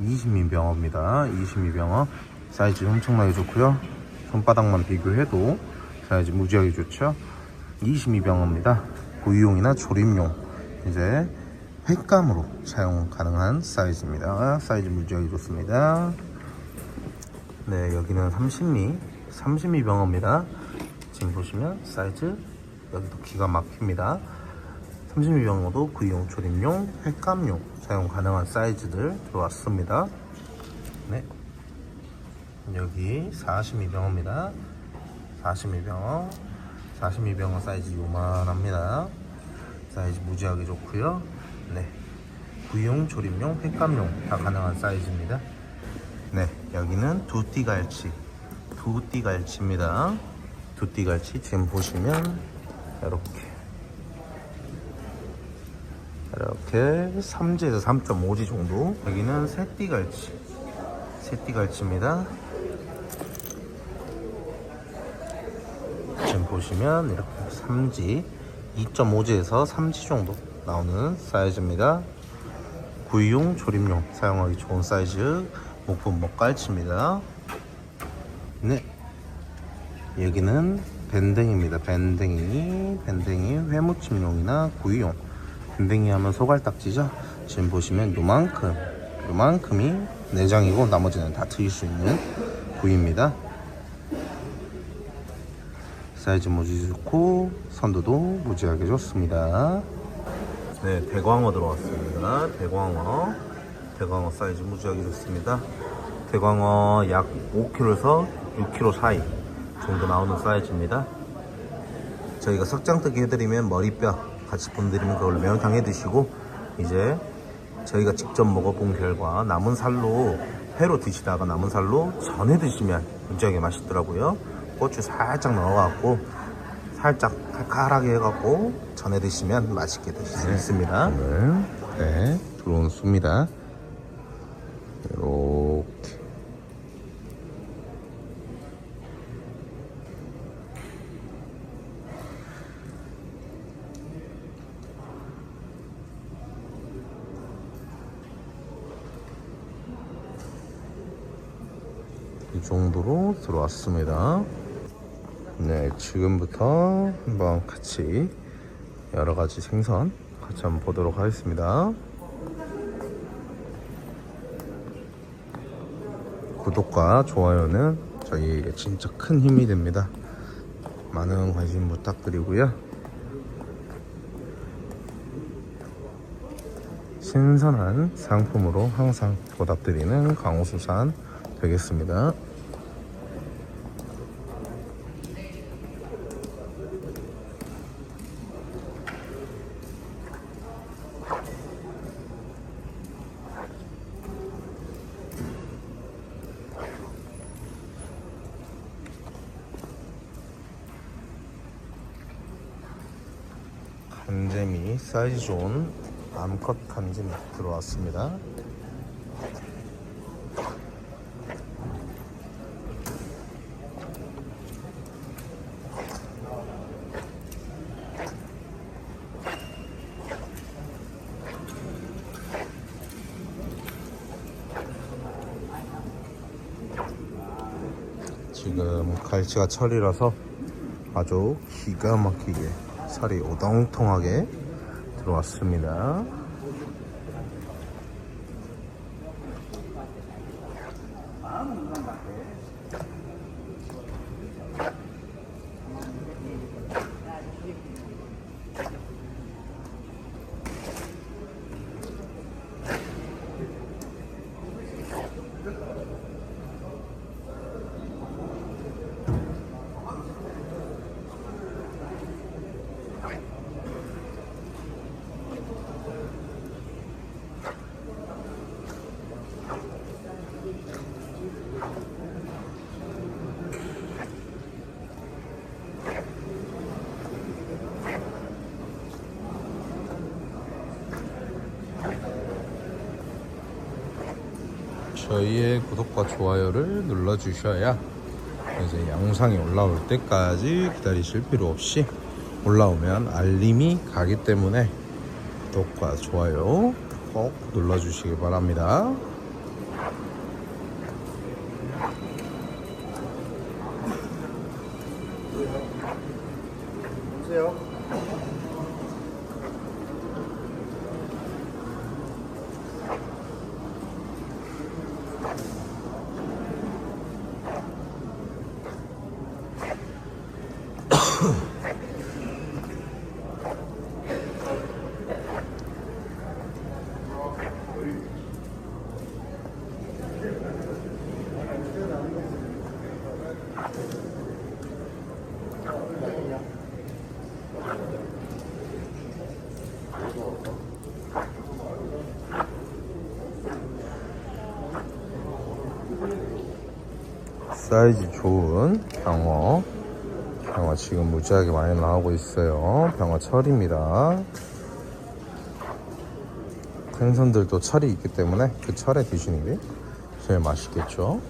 20미병어입니다. 20미병어 사이즈 엄청나게 좋고요. 손바닥만 비교해도 사이즈 무지하게 좋죠. 22병어입니다. 구이용이나 조림용 이제 횟감으로 사용 가능한 사이즈입니다. 사이즈 무지하게 좋습니다. 네, 여기는 30미, 30미병어입니다. 지금 보시면 사이즈 여기도 기가 막힙니다. 30미병어도 구이용, 조림용, 횟감용 사용 가능한 사이즈들 들어왔습니다. 네. 여기 42병어입니다. 42병어. 42병어 사이즈 요만합니다. 사이즈 무지하게 좋고요. 네. 구이용, 조림용, 횟감용 다 가능한 사이즈입니다. 네. 여기는 두띠 갈치. 두띠 갈치입니다. 두띠 갈치 지금 보시면 이렇게 이렇게 3지에서 3.5지 정도. 여기는 새띠갈치. 새띠갈치입니다. 지금 보시면 이렇게 3지 2.5지에서 3지 정도 나오는 사이즈입니다. 구이용 조림용 사용하기 좋은 사이즈 목분 먹갈치입니다. 네. 여기는 밴댕입니다. 밴댕이, 밴댕이 회무침용이나 구이용. 밴댕이 하면 소갈딱지죠? 지금 보시면 요만큼, 요만큼이 내장이고 나머지는 다 트일 수 있는 부위입니다. 사이즈 무지 좋고 선도도 무지하게 좋습니다. 네, 대광어 들어왔습니다. 대광어. 대광어 사이즈 무지하게 좋습니다. 대광어 약 5kg에서 6kg 사이 정도 나오는 사이즈입니다. 저희가 석장뜨기 해드리면 머리뼈 같이 분드리면 그걸 매운탕 해 드시고 이제 저희가 직접 먹어본 결과 남은 살로 회로 드시다가 남은 살로 전해 드시면 굉장히 맛있더라고요. 고추 살짝 넣어갖고 살짝 칼칼하게 해갖고 전해 드시면 맛있게 드실 수 있습니다. 네, 들어온 쑥입니다. 이 정도로 들어왔습니다. 네, 지금부터 한번 같이 여러 가지 생선 같이 한번 보도록 하겠습니다. 구독과 좋아요는 저희에게 진짜 큰 힘이 됩니다. 많은 관심 부탁드리고요. 신선한 상품으로 항상 보답드리는 강호수산 되겠습니다. 간재미 사이즈 좋은 암컷 간재미 들어왔습니다. 지금 갈치가 철이라서 아주 기가 막히게 살이 오동통하게 들어왔습니다. 저희의 구독과 좋아요를 눌러주셔야 이제 영상이 올라올 때까지 기다리실 필요 없이 올라오면 알림이 가기 때문에 구독과 좋아요 꼭 눌러주시기 바랍니다. 보세요. 사이즈 좋은 병어. 병어 지금 무지하게 많이 나오고 있어요. 병어 철입니다. 생선들도 철이 있기 때문에 그 철에 드시는 게 제일 맛있겠죠.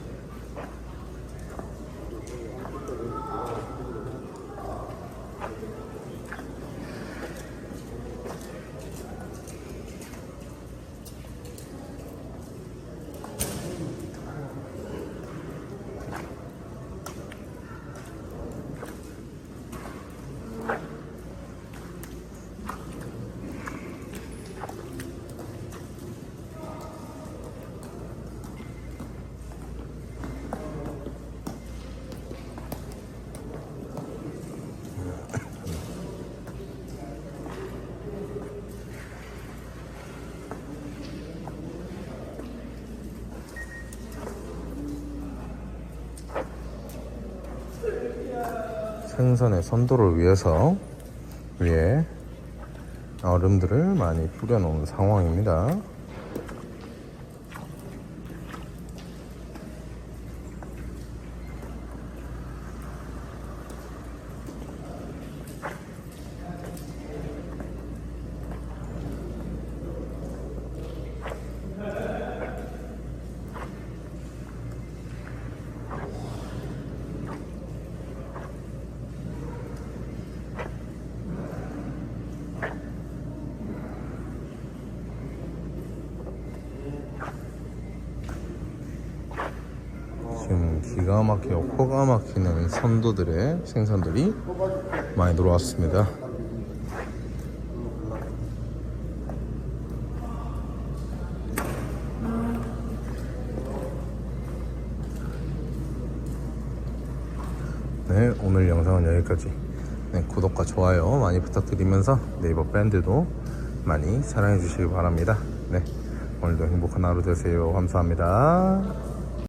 생선의 선도를 위해서 위에 얼음들을 많이 뿌려놓은 상황입니다. 지금 기가 막히고 코가 막히는 선도들의 생선들이 많이 들어왔습니다. 네, 오늘 영상은 여기까지. 네, 구독과 좋아요 많이 부탁드리면서 네이버 밴드도 많이 사랑해 주시기 바랍니다. 네, 오늘도 행복한 하루 되세요. 감사합니다.